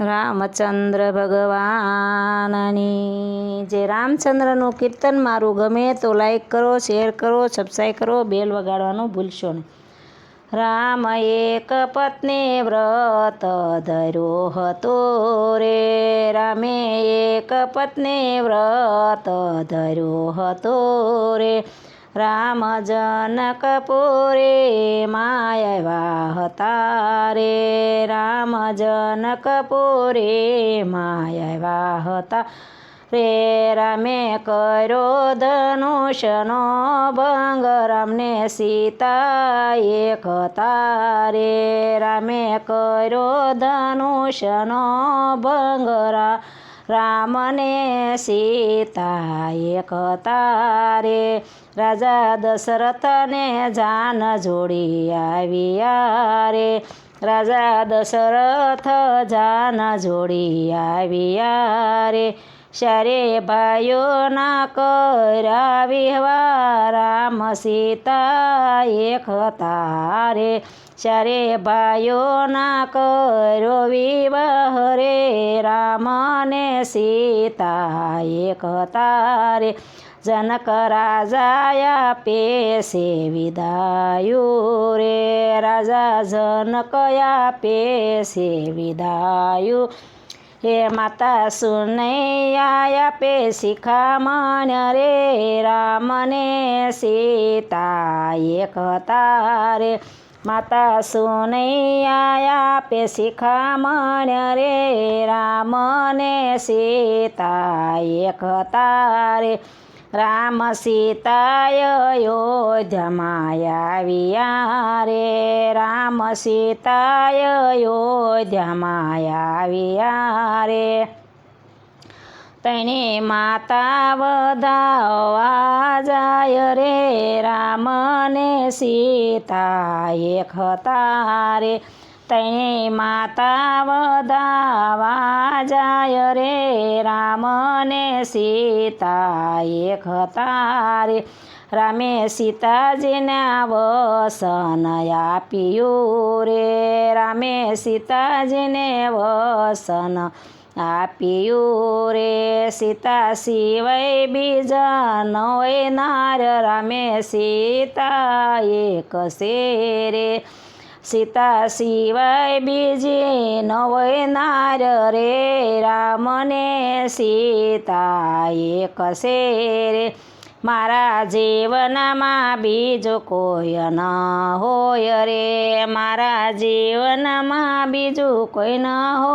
રામચંદ્ર ભગવાનની. જે રામચંદ્રનું કીર્તન મારું ગમે તો લાઈક કરો શેર કરો સબસ્ક્રાઈબ કરો બેલ વગાડવાનું ભૂલશો નહીં. રામ એક પત્ની વ્રત ધર્યો હતો રે. રામે એક પત્ની વ્રત ધર્યો હતો રે. રામ જનકપુરે માયવા હતા રે રામ જનકપુરે માયવા હતા રે રામે કર્યો ધનુષનો ભંગ, રામને સીતા એક હતા રે રામે કર્યો ધનુષનો ભંગ, રા રામને સીતા એક તારે રાજા દશરથને જાન જોડી આવ્યા રે રાજા દશરથ જાન જોડી આવ્યા રે શરે ભાઈઓના કર્યા વિહવા રામ સીતા એક તારે ચારે ભાઈઓના કર્યો વિવાહ રે. રામ ને સીતા એક તારે જનક રાજા પેશે વિદાયું રે. રાજા જનક પેશે વિદાયું હે માતા સુનૈયા પે શિખામણ રે, રામને સીતા એક તારે માતા સુનૈયા પે શિખામણ રે, રામને સીતા એક તારે રામ સીતાય અયોધ્યામાં આવ્યા રે રામ સીતાય અયોધ્યામાં આવ્યા રે તેની માતા વધાવા જાય રે. રામને સીતા એક હતા તેની માતા વધાવા જાય રે રામને સીતા એક હતા રે રામે સીતાજીને વસન આપ્યું રે. રામે સીતાજીને વસન આપ્યું રે. સીતા સિવાય બીજા નોય નાર. રામે સીતા એક રે? સીતા સિવાય બીજી નવય નાર રે, રામને સીતા એક રે મારા જીવનમાં બીજો કોઈ ન હોય રે, મારા જીવનમાં બીજું કોઈ ન હોય.